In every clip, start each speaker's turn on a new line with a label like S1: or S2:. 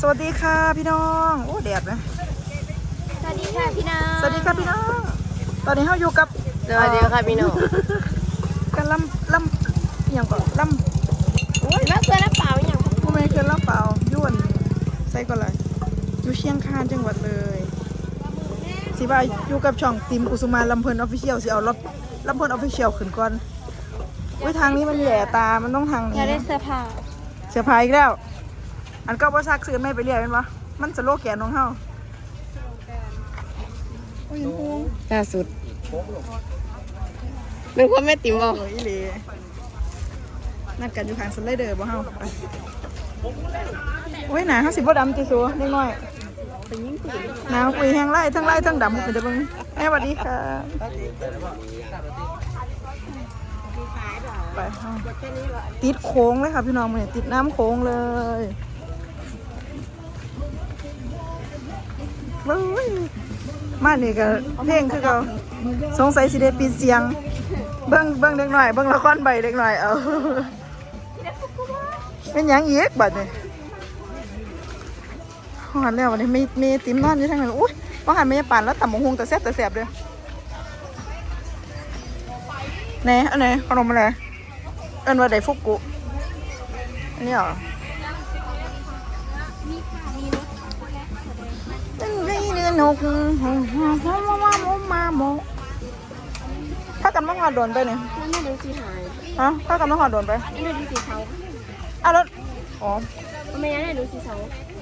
S1: สวัสดีค่ะพี่น้อง โอ้แดดนะ
S2: สวัสดีค่ะพี่น้อง
S1: สวัสดีค่ะพี่น้อง ตอนนี้เราอยู่กับ
S2: สวัสดีค่ะพี่น้อง
S1: กันลำลำอหย่างก่อนลำ
S2: โอ้ยแล้วเสื้อแล้วเปล่าอย่าง
S1: ผู้ไม่เคยลำเปล่าย่วนใส่ก่อนเลยอยู่เชียงคานจังหวัดเลยสิว่าอยู่กับช่องติมอุสุมาลำเพลินออฟฟิเชียลสิเอารถลำเพลินออฟฟิเชียลขึ้นก่อนอุ้ยทางนี้มันแหย่ตา มันต้องทาง
S2: อยากได้
S1: นี้
S2: เสื้อผ้า
S1: เสียพายอีกแล้ว อันก็บ่ซักซื้อไม่ไปเรียกเป็นวะมันสโลแกนของเฮาโอ้ยฮู้
S2: ล่าสุดเป็นคนแม่ติ๋มบอก
S1: โอ้ยอีหลีนัดกันอยู่ข้างสไลเดอร์บ่เฮาไปโอ้ยหนาเฮาสิบ่ดำจิซัวนิดหน่อยหนาวปุยแห้งไล่ทั้งไล่ทั้งดำเป็นจะเบิ่งแม่สวัสดีค่ะไปเฮาติดโค้งเลยค่ะพี่น้องมื้อนี้ติดน้ำโค้งเลย เฮ้ยมานี่ก็เพลงคือเก่าสงสัยสิได้ปิดเสียง เบิ้งเบิ้งเด็กหน่อย เบิ้งละครใบเด็กหน่อยเอาเป็นหยังอีกบัดนี่หอนแล้ววันนี้มีมีติมนอนอยู่ทางนั้นอุ้ยว่าหันไม่ปั่นแล้วตำบักฮุงแต่แซ่บแต่แซ่บเลยไหนอันไหนขนมอะไรเอินว่าไดฟุกุอันนี้เหรอ ไงเนื้อนกมาโมถ้ากันมาหอดโดนไปเนี่ย
S2: นั่นน่ดูสีหาย
S1: ฮะถ้ากันมาหอดโดนไป
S2: นั่นน่าดูสีเทา
S1: อะแล้วอ๋อ
S2: ไม่งั้นน่าดูสีเทา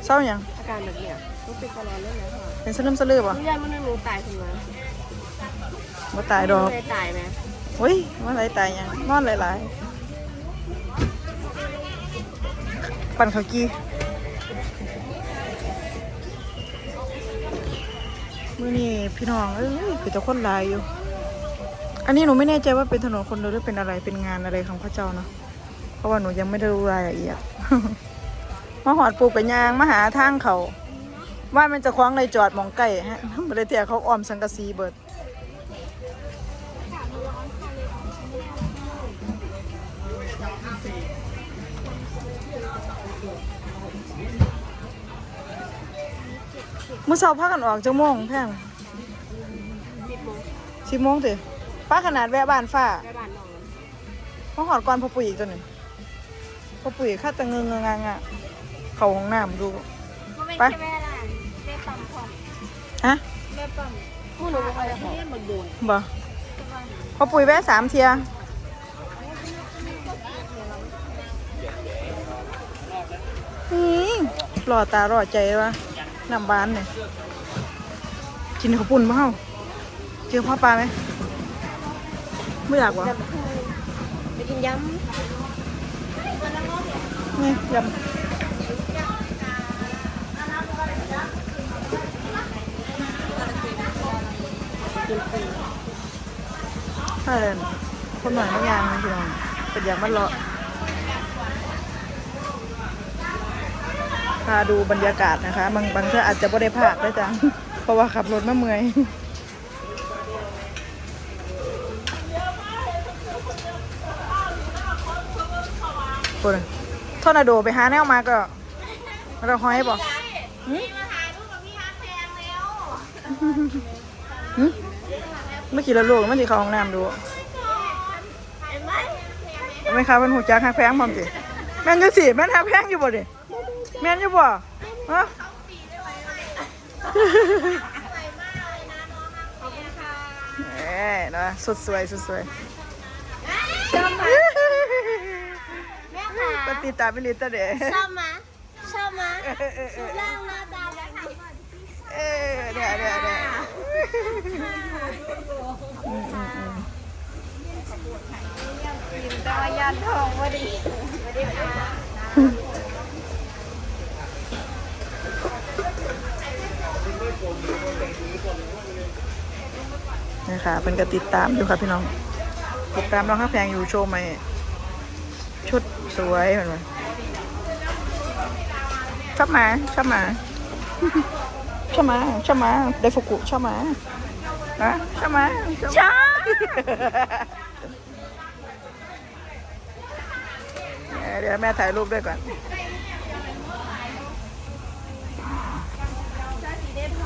S1: เศร้าหยัง
S2: อาการแบบเนี้ยรู้เป็นตลอดเลยนะค่ะ
S1: เป็นสลืมสลือป่ะ
S2: รู้ยังมันหนูตายขึ้นมา
S1: มาตายดอก
S2: ตายไหม
S1: เฮ้ยมาไหลตายยังนอนหลายๆปั่นเขากี้ มื่อนี้พี่น้องเอ้ยคือแต่คนลายอยู่ อันนี้หนูไม่แน่ใจว่าเป็นถนนคนเดินหรือเป็นอะไรเป็นงานอะไรของพระเจ้าเนาะเพราะว่าหนูยังไม่ได้รู้รายละเอียดมาหอดปลูกไปยางมาหาทางเขาว่ามันจะคว้างในจอดมองไก่ฮะบริเตียเขาออมสังกะสีเบิด เมื่อเช้าพากันออกจังโมงแพงสิบโมงสิป้าขนาดแวะบ้านฝ้า
S2: ไปบ้านน้อง
S1: มาหอดก่อนพ่อปุ๋ยอีกตัวหนึ่งพ่อปุ๋ยข้าแต่เงงเงงงะเขาห้องน้ำดูไป
S2: แม่ล่ะแม่ปั๊มพร้อม
S1: ฮะ
S2: แม่ปั๊มผู้หนูบอกว่าจะเรียนมาบุญ
S1: บ่พ่อปุ๋ยแวะสามเทียนี่หล่อตาหล่อใจวะ น้ำบานเนี่ยกินข้าวปุ้นมาเฮาเจอพ่อปลาไหมไม่อยากวะ
S2: ไปกินย
S1: นี่ยำใช่เลยคนหน่อยไม่ยางนะพี่น้องเป็นอย่างมันเลาะ พาดูบรรยากาศนะคะ บางบางเทื่ออาจจะไม่ได้ภาคได้จังเพราะว่าขับรถมาเมื่อยคนน่ะทอร์นาโดไปหาแนวมาก็เราห้อยบ่หึหึเมื่อกี้เราลูกมันสิเข้าห้องน้ำดูไม่ค่ะเป็นหูจักหักแพงพร้อมสิแม่นอยู่สิแม่นหักแพงอยู่บ่ดิ แม่นอยู่บ่ฮะเอ้ยนะสุดสวยสุดสวยปฏิตาไปลิตาเดำ
S2: ชอบมะชอบมะ
S1: เออเออเออ
S2: ร่างหน้าตาแบบไหน
S1: เออเดี๋ยวเดี๋ยวเดี๋ยว
S2: ดายันทองวดีสวัสดีค่ะ
S1: นะคะเป็นก็ติดตามอยู่ค่ะพี่น้อง ติดตามน้องข้าแพงอยู่โชว์ใหมชุดสวยเหมือนกันชอบมาชอบมาชอบมาชอบมาไดฟุกุชอบมาฮะชอบมาชอบเดี๋ยวแม่ถ่ายรูปด้วยก่อน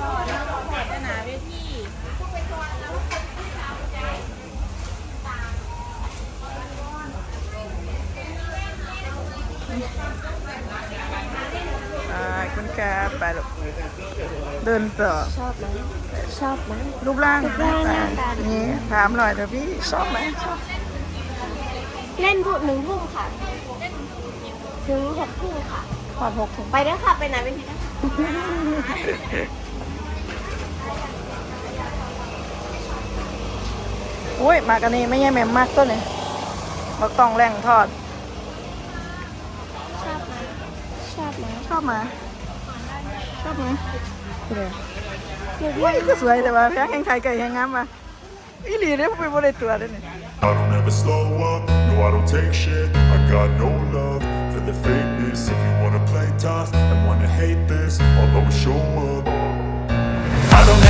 S2: ทอดแล้วก็ทอดหนาเวที
S1: อ่าคุณแกไปลูกเดินต่อ
S2: ชอบไหมชอบไหม
S1: รูปร่าง
S2: รูปร่างหน้าตาดี
S1: นี่ถามหน่อยเถอะพี่ชอบไหมชอบ
S2: เล่นพูดหนึ่งทุ่มค่ะ ถึงหกทุ่มค่ะ
S1: ขอดหกถุง
S2: ไปเด้อค่ะ ไปไหนเวทีนะ
S1: โอ้ยมากันนี่ไม่ใช่แม่มมากต้นเลยบักต้องแรงทอด
S2: ชอบไหมชอบไหม
S1: ชอบไหมาชอบไหมเดี๋ยว
S2: เดี๋ยว
S1: โอ้ยก็สวยแต่ว่าแพงแข่งไทยไก่แข่งงามมาอีหลีเนี่ยไปบริตัวด้วยนี่
S3: I don't ever slow up, no I don't take shit I got no love for the fakeness If you wanna play tough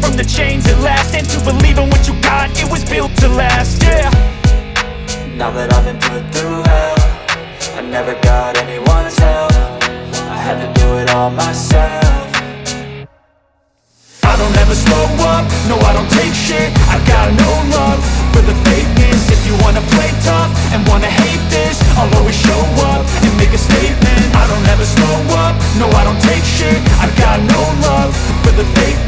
S4: from the chains at last. And to believe in what you got, it was built to last, yeah. Now that I've been put through hell I never got anyone's help. I had to do it all myself.
S3: I don't ever slow up, no I don't take shit. I got no love for the fakeness. If you wanna play tough and wanna hate this I'll always show up and make a statement. I don't ever slow up, no I don't take shit. I got no love for the fakeness